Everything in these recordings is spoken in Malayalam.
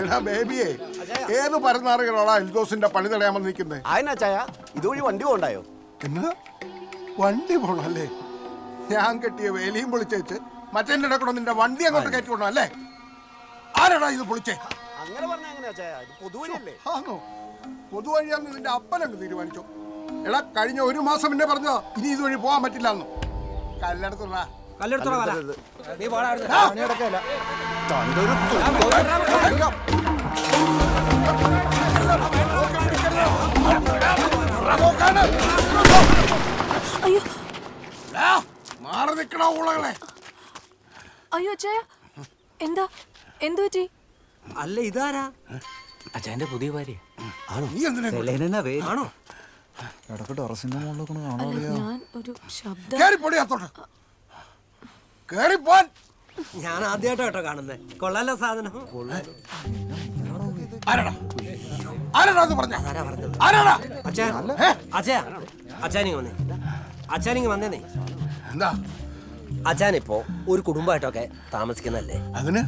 എടാ ബേബിയെ ഏത് പരന്നാറുകളോടാ എൽദോസിന്റെ പണി തടയാമെന്ന് നിൽക്കുന്നത് ആയനാ ചായ ഇതുവഴി വണ്ടി പോണ്ടായോ എന്നാ? വണ്ടി പോണല്ലേ? ഞാൻ കെട്ടിയ വേലിയും പൊളിച്ചേച്ച് മറ്റേ കൂടെ നിന്റെ വണ്ടി അങ്ങോട്ട് കയറ്റി കൊണ്ടോ അല്ലേ? ആരാടാ ഇത് പൊളിച്ചേ? അങ്ങനെ പറഞ്ഞ എങ്ങനെയാ ചായ ഇത് പൊതുവഴിയല്ലേ? ആണോ പൊതുവഴിയാന്ന് നിന്റെ അപ്പനങ്ങ് തീരുമാനിച്ചു. എടാ കഴിഞ്ഞ ഒരു മാസം എന്നെ പറഞ്ഞോ ഇനി ഇതുവഴി പോകാൻ പറ്റില്ല എന്നോ കല്ലെടുത്തുള്ള കല്ലെടുത്തോളാം വല. നീ പോടാ അവിടുന്ന്. അയ്യോ. മാറി നിൽക്കണ ഊളകളെ അയ്യോ അച്ചായ. എന്താ? എന്തു പറ്റി? അല്ല ഇതാരാ? അച്ഛന്റെ പുതിയ ഭാര്യ. നീ എന്തിനാ ആണോ? ഇടയ്ക്ക് ടെറസിന്റെ കാണാൻ അല്ല ഞാൻ ഒരു ശബ്ദം. കേറി പൊടി അത്തോട്ട് കേറിപ്പോൻ. ഞാൻ ആദ്യമായിട്ടോ കേട്ടോ കാണുന്നത് കൊള്ളാലോ സാധനം. ആരാടാ? ആരാടാ അത് പറഞ്ഞ? ആരാടാ? അച്ഛാ അച്ഛാ അച്ഛാനിങ് വന്നേ. അച്ഛാനിങ് വന്നേന്നേ. എന്താ? അച്ഛാനിപ്പോ ഒരു കുടുംബമായിട്ടൊക്കെ താമസിക്കുന്നല്ലേ അതിന്?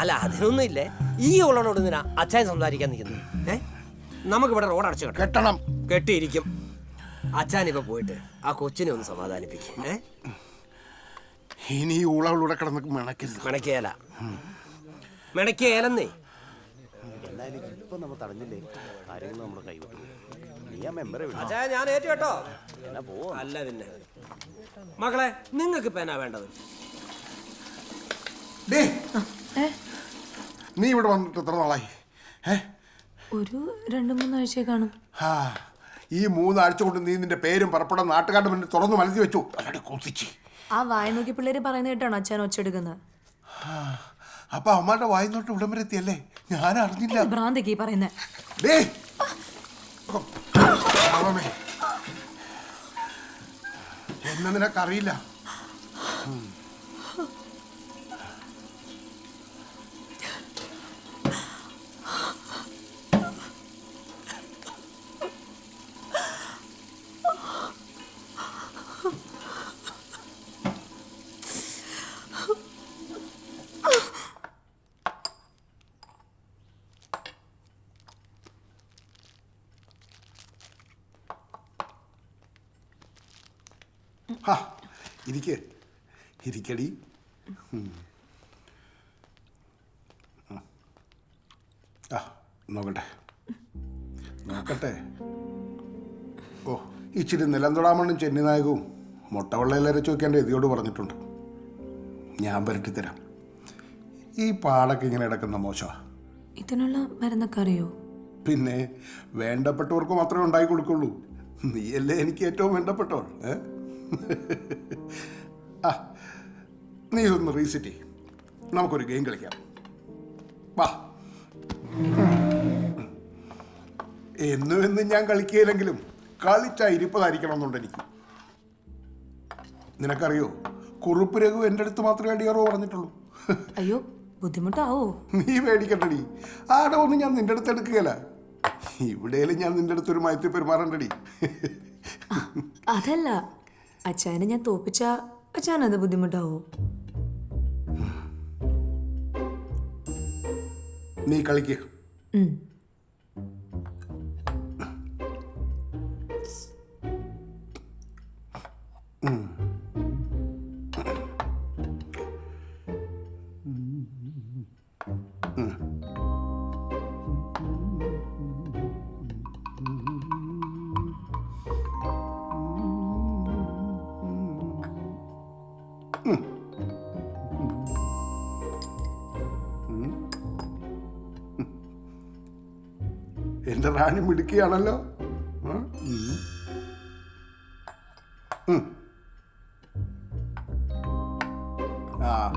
അല്ല അതിനൊന്നും ഇല്ലേ ഈ ഉള്ളവനോട് എന്തിനാ അച്ഛൻ സംസാരിക്കാൻ നിൽക്കുന്നു ഏ? നമുക്കിവിടെ റോഡ് അടച്ചു കെട്ടണം. കെട്ടിയിരിക്കും. അച്ഛാനിപ്പോ പോയിട്ട് ആ കൊച്ചിനെ ഒന്ന് സമാധാനിപ്പിക്കും. ഏ? ഇനി ഈ ഊളകളൂടെ കിടന്ന് മിണക്കരുത് മെണക്കേല മെണക്കേലെന്നേ എന്തായാലും ഇപ്പൊ നമ്മൾ തടഞ്ഞില്ലേ? കാര്യങ്ങൾ നമ്മുടെ കൈവിട്ടു. നീ ആ മെമ്പറെ ഞാൻ ഏറ്റു കേട്ടോ അല്ല പിന്നെ. മകളെ നിങ്ങൾക്ക് ഇപ്പൊ എന്നാ വേണ്ടത്? നീ ഇവിടെ വന്നിട്ട് എത്ര നാളായി? ഒരു രണ്ടു മൂന്നാഴ്ച കാണും. ആ ഈ മൂന്നാഴ്ച കൊണ്ട് നീ നിന്റെ പേരും പറപ്പടം നാട്ടുകാരുടെ മുന്നിൽ തുറന്നു മനസ്സിൽ വെച്ചു. അല്ലാണ്ട് കൊത്തിച്ച്. ആ വായ നോക്കി പിള്ളേര് പറയുന്ന കേട്ടാണ് അച്ഛൻ ഒച്ചെടുക്കുന്നത്? അപ്പൊ അമ്മയുടെ വായിന്നോട്ട് നോട്ട് വരെ എത്തിയല്ലേ? ഞാൻ അറിഞ്ഞില്ല. ഭ്രാന്തിക്ക് ഈ പറയുന്നത്. എന്നെ നിനക്കറിയില്ല. ഇരിക്ക്. ഇരിക്കടി. ആ. നോക്കട്ടെ. നോക്കട്ടെ. ഓ ഇച്ചിരി നിലം ചെന്നി നായകവും മുട്ടവെള്ളയിലേറെ അരച്ച് വയ്ക്കേണ്ട എതിയോട് പറഞ്ഞിട്ടുണ്ട്. ഞാൻ വരട്ടിത്തരാം ഈ പാടൊക്കെ ഇങ്ങനെ കിടക്കുന്ന മോശമാ. ഇതിനുള്ള മരുന്നൊക്കെ അറിയോ? പിന്നെ വേണ്ടപ്പെട്ടവർക്ക് മാത്രമേ ഉണ്ടായി കൊടുക്കുള്ളൂ. നീയല്ലേ എനിക്ക് ഏറ്റവും വേണ്ടപ്പെട്ടവൾ ഏ? ആ നീ ഒന്ന് റീസെറ്റ് ചെയ്യും. നമുക്കൊരു ഗെയിം കളിക്കാം. വാ. എന്നും എന്നും ഞാൻ കളിക്കുകയില്ലെങ്കിലും കളിച്ചാ ഇരിപ്പതായിരിക്കണം എന്നുണ്ട് എനിക്ക്. നിനക്കറിയോ? കുറുപ്പ് രഘു എന്റെ അടുത്ത് മാത്രമേ അടിയറോ പറഞ്ഞിട്ടുള്ളൂ. അയ്യോ ബുദ്ധിമുട്ടാവോ? നീ പേടിക്കണ്ടടി. ആടെ ഒന്നും ഞാൻ നിന്റെ അടുത്ത് എടുക്കുകയല്ല. ഇവിടെയെങ്കിലും ഞാൻ നിന്റെ അടുത്തൊരു മയത്തിൽ പെരുമാറണ്ടടി. അതല്ല. അച്ഛനെ ഞാൻ തോപ്പിച്ച അത് ബുദ്ധിമുട്ടാവോ? നീ കളിക്ക്. എന്റെ റാണി മിടുക്കിയാണല്ലോ. ആ?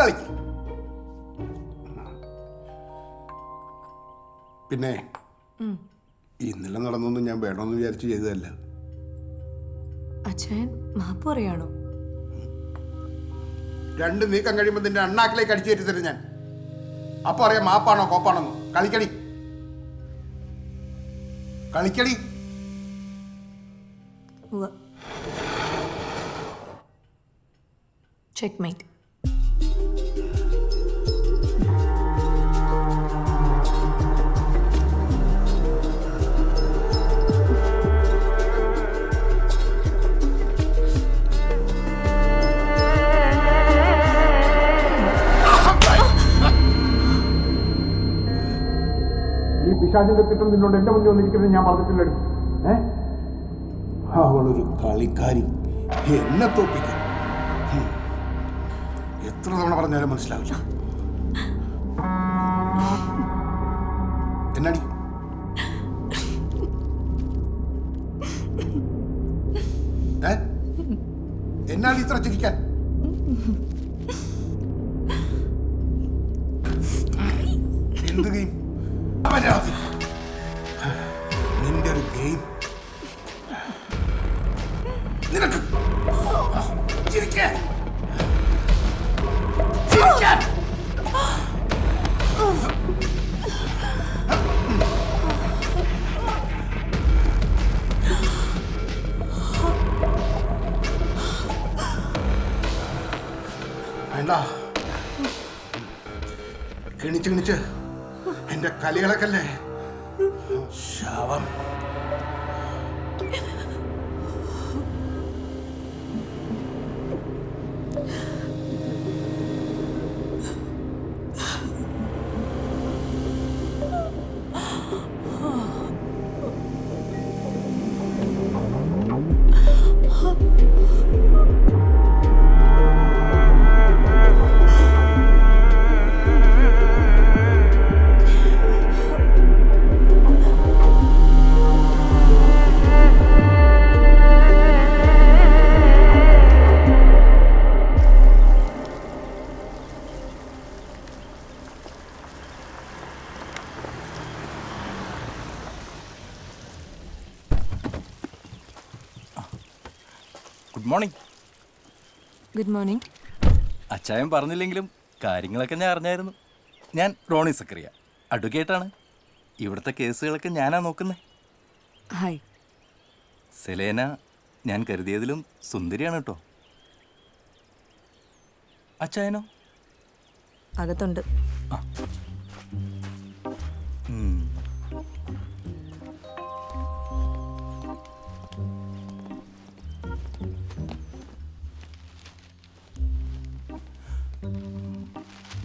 കളിക്ക്. പിന്നെ. ഇന്നലെ നടന്നൊന്നും ഞാൻ വേണമെന്ന് വിചാരിച്ച് ചെയ്തതല്ല. അച്ഛൻ മാപ്പ് പറയാണോ? രണ്ട് നീക്കം കഴിയുമ്പോൾ നിന്റെ അണ്ണാക്കിലേക്ക് അടിച്ചു കയറ്റി തരും ഞാൻ അപ്പൊ അറിയാം മാപ്പാണോ കോപ്പാണോ. കളിക്കടി കളിക്കടി. ചെക്ക് മേറ്റ് പിശാചിന്റെ തിട്ടം നിന്നോട് എന്റെ മുന്നിൽ വന്നിരിക്കുന്നത് ഞാൻ പറഞ്ഞിട്ടില്ല അവളൊരു കളിക്കാരി. എന്നെ തോപ്പിക്കും. എത്ര തവണ പറഞ്ഞാലും മനസ്സിലാവില്ല. എന്നാടി? എന്നാടി ഇത്ര ചിരിക്കാൻ? നിനക്ക്. ചിരിക്കാൻ ചിരിക്കാൻ വേണ്ട. കിണിച്ച് കിണിച്ച്. എന്റെ കലികളൊക്കല്ലേ ശാപം ഗുഡ് മോർണിംഗ്. അച്ചായൻ പറഞ്ഞില്ലെങ്കിലും കാര്യങ്ങളൊക്കെ ഞാൻ അറിഞ്ഞായിരുന്നു. ഞാൻ റോണി സക്രിയ അഡ്വക്കേറ്റാണ് ഇവിടുത്തെ കേസുകളൊക്കെ ഞാനാ നോക്കുന്നത് ഹായ്. സെലേന ഞാൻ കരുതിയതിലും സുന്ദരിയാണ് കേട്ടോ. അച്ചായനോ? അകത്തുണ്ട്. ഉം.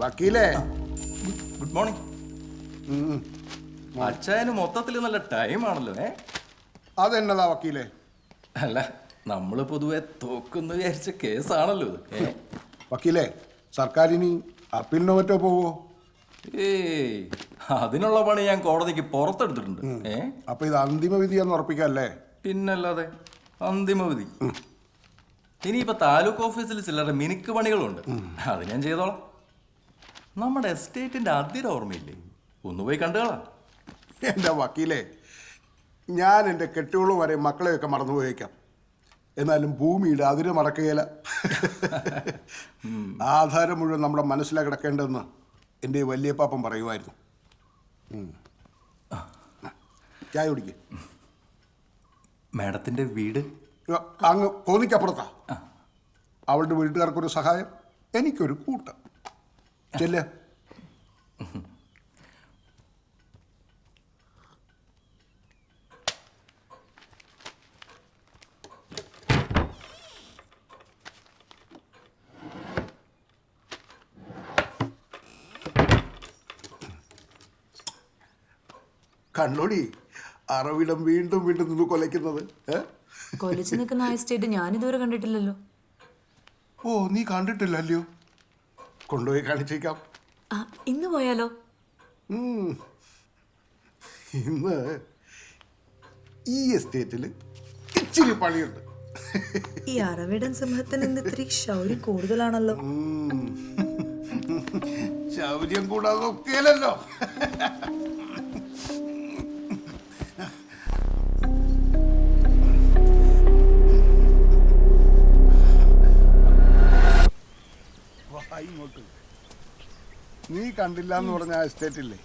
വക്കീലേ? Good morning. അച്ഛന് മൊത്തത്തിൽ നല്ല ടൈം ആണല്ലോ ഏ? അതെന്നതാ വക്കീലേ? അല്ല നമ്മൾ പൊതുവെ തോക്കുന്നു വിചാരിച്ച കേസാണല്ലോ ഇത് വക്കീലേ സർക്കാരിനി അപ്പീലിനോ മറ്റോ പോവോ? ഏയ് അതിനുള്ള പണി ഞാൻ കോടതിക്ക് പുറത്തെടുത്തിട്ടുണ്ട് ഏ? അപ്പൊ ഇത് അന്തിമ വിധിയാന്ന് ഉറപ്പിക്കല്ലേ? പിന്നല്ലാതെ അന്തിമ വിധി. ഇനിയിപ്പോ താലൂക്ക് ഓഫീസിൽ ചിലരുടെ മിനുക്ക് പണികളുണ്ട്. അത് ഞാൻ ചെയ്തോളാം. നമ്മുടെ എസ്റ്റേറ്റിന്റെ അതിര ഓർമ്മയില്ലേ? ഒന്ന് പോയി കണ്ടുകളാം. എന്റെ വക്കീലേ ഞാൻ എന്റെ കെട്ടുകളും വരെ മക്കളെയൊക്കെ മറന്നുപോയേക്കാം. എന്നാലും ഭൂമിയുടെ അതിര് മറക്കുകയില്ല. ആധാരം മുഴുവൻ നമ്മുടെ മനസ്സിലാ കിടക്കേണ്ടതെന്ന് എന്റെ വലിയ പാപ്പൻ പറയുമായിരുന്നു. ഉം. ചായ കുടിക്ക്. മാഡത്തിന്റെ വീട്? അങ്ങ് കോന്നിക്കപ്പുറത്താ. അവളുടെ വീട്ടുകാർക്കൊരു സഹായം എനിക്കൊരു കൂട്ടം. ചെല്ലേ. കണ്ണൊടി അറവിടം വീണ്ടും വീണ്ടും നിന്ന് കൊലയ്ക്കുന്നത് കൊലച്ചു നിൽക്കുന്ന ആ എസ്റ്റേറ്റ് ഇതുവരെ കണ്ടിട്ടില്ലല്ലോ. ഓ നീ കണ്ടിട്ടില്ലല്ലോ കൊണ്ടുപോയി കാണിച്ചേക്കാം. ആ ഇന്ന് പോയാലോ? ഉം. ഇന്ന് ഈ എസ്റ്റേറ്റിൽ ഇച്ചിരി പണിയുണ്ട്. ഈ അറവിടൻ സിംഹത്തിന് ഇന്ന് ഇത്തിരി ശൗര്യം കൂടുതലാണല്ലോ. ശൗര്യം കൂടാതെ ഒക്കെയല്ലോ ഇങ്ങോട്ട് നീ കണ്ടില്ല എന്ന് പറഞ്ഞ ആ എസ്റ്റേറ്റ് ഇല്ലേ?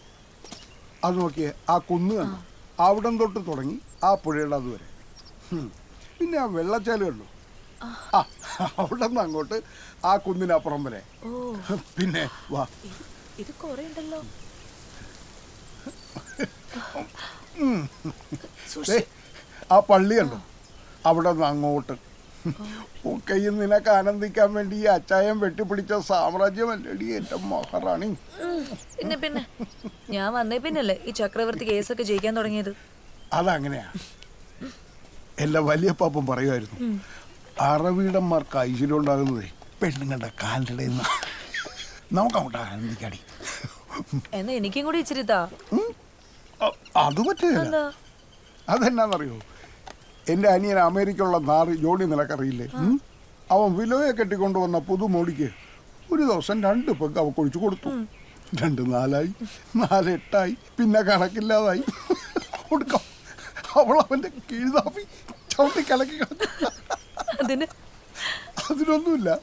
അത് നോക്കിയേ ആ കുന്ന് കണ്ടു? അവിടം തൊട്ട് തുടങ്ങി ആ പുഴയുടെ അതുവരെ. പിന്നെ ആ വെള്ളച്ചാൽ കണ്ടു ആ. അവിടെ നിന്ന് അങ്ങോട്ട് ആ കുന്നിനപ്പുറം വരെ. പിന്നെ വാ. ഇത് കൊറേണ്ടല്ലോ ആ പള്ളിയുണ്ടോ അവിടെ നിന്ന് അങ്ങോട്ട് ഒക്കെയും നിനക്ക് ആനന്ദിക്കാൻ വേണ്ടി ഈ അച്ചായം വെട്ടിപ്പിടിച്ച സാമ്രാജ്യമല്ലടി എന്റെ മഹാറാണി. പിന്നെ പിന്നെ. ഞാൻ വന്നേ പിന്നല്ലേ ഈ ചക്രവർത്തി കേസൊക്കെ ജയിക്കാൻ തുടങ്ങിയത്? അതങ്ങനെയാ. എല്ലാ വലിയ പാപ്പം പറയുമായിരുന്നു അറവീടന്മാർക്ക് ഐശ്വര്യം ഉണ്ടാകുന്നതേ പെണ്ണുങ്ങളുടെ കാലിന്റെ നമുക്ക് അങ്ങോട്ട് ആനന്ദിക്കാടി. എന്നാ എനിക്കും കൂടി ഇച്ചിരി അത് പറ്റില്ല അതെന്നാന്നറിയോ? എന്റെ അനിയൻ അമേരിക്കയുള്ള നാറ് ജോഡി നിനക്കറിയില്ലേ? ഉം? അവൻ വിലോയെ കെട്ടിക്കൊണ്ടുവന്ന പുതുമോടിക്ക് ഒരു ദിവസം രണ്ട് പെഗ് അവ കൊഴിച്ചു കൊടുത്തു. രണ്ട് നാലായി നാല് എട്ടായി പിന്നെ കണക്കില്ലാതായി. കൊടുക്കാം. അവൾ അവന്റെ കീഴ്താപ്പി ചവിട്ടി കലക്കി. അതിന്? അതിനൊന്നുമില്ല.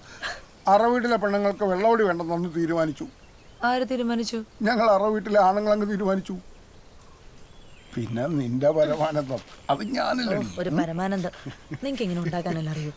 അറവീട്ടിലെ പെണ്ണുങ്ങൾക്ക് വെള്ളവടി വേണ്ടെന്നൊന്ന് തീരുമാനിച്ചു. ആര് തീരുമാനിച്ചു? ഞങ്ങൾ അറവീട്ടിലെ ആണുങ്ങളങ്ങ് തീരുമാനിച്ചു. പിന്നെ നിന്റെ പരമാനന്ദം. അത് ഞാനല്ലേ. ഒരു പരമാനന്ദം. നിങ്ങക്ക് എങ്ങനെ ഉണ്ടാക്കാനല്ല അറിയൂ?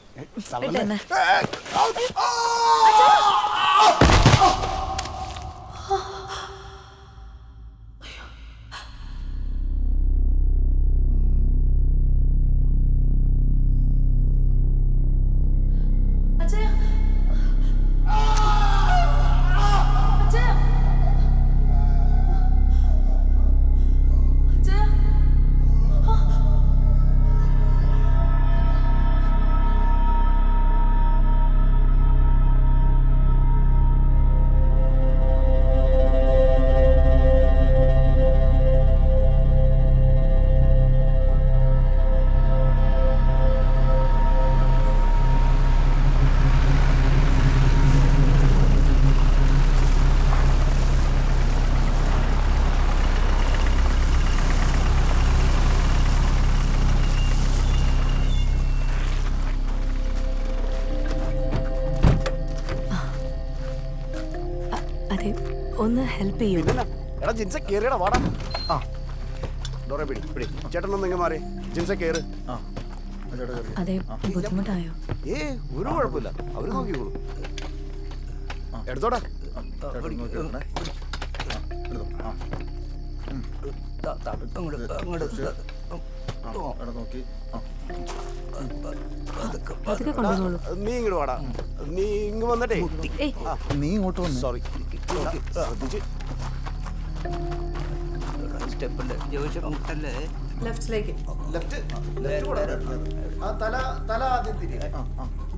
ഒന്ന് ഹെൽപ്പ് ചെയ്യൂ. എടാ ജിൻസ കേറിയടാ വാടാ. ആ. ഡോറെ പിടി പിടി. ചേട്ടനൊന്നും ഇങ്ങനെ മാറി. ജിൻസ കേറ്. അതെ ബുദ്ധിമുട്ടായോ? ഏ ഒരു കുഴപ്പമില്ല. അവർ നോക്കിക്കോളൂ. എടുത്തോടാ. നീ ഇങ്ങോട്ട് വാടാ. നീ ഇങ്ങ് വന്നിട്ടേ. നീ ഇങ്ങോട്ട് വന്നു. സോറി ശ്രദ്ധിച്ച്. സ്റ്റെപ്പിൽ ചോദിച്ചിട്ടല്ലേ ലെഫ്റ്റിലേക്ക് ലെഫ്റ്റ് ലെഫ്റ്റ് കൂടെ ആ തല തല ആദ്യം തിരി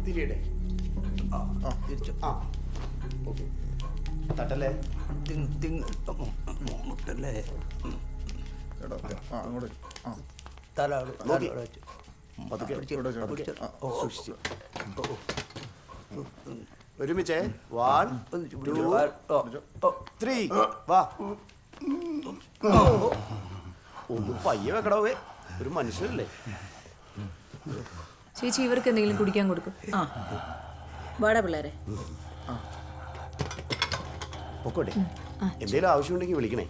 തിരിയട്ടെ ആ. ഓക്കെ. തട്ടല്ലേ? മുട്ടല്ലേ? ആ അങ്ങോട്ട് ആ. തല പതുക്കെ. പതുക്കെ. സൂക്ഷിച്ച് ഒരുമിച്ചേ. വൺ ടു ത്രീ വാ. ഒന്ന് പയ്യെ വെക്കടാവേ ഒരു മനുഷ്യരല്ലേ ചേച്ചി ഇവർക്ക് എന്തെങ്കിലും കുടിക്കാൻ കൊടുക്കും. ആ. വാടാ പിള്ളേരെ. പൊക്കോട്ടെ. എന്തെങ്കിലും ആവശ്യമുണ്ടെങ്കിൽ വിളിക്കണേ.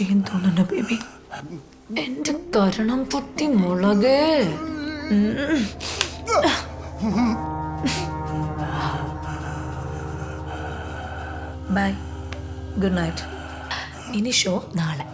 ചെയ്യും തോന്നുന്നു ബേബി. എന്റെ കരണം പൊട്ടി മുളക്. ബൈ ഗുഡ് നൈറ്റ് ഇനി ഷോ നാളെ.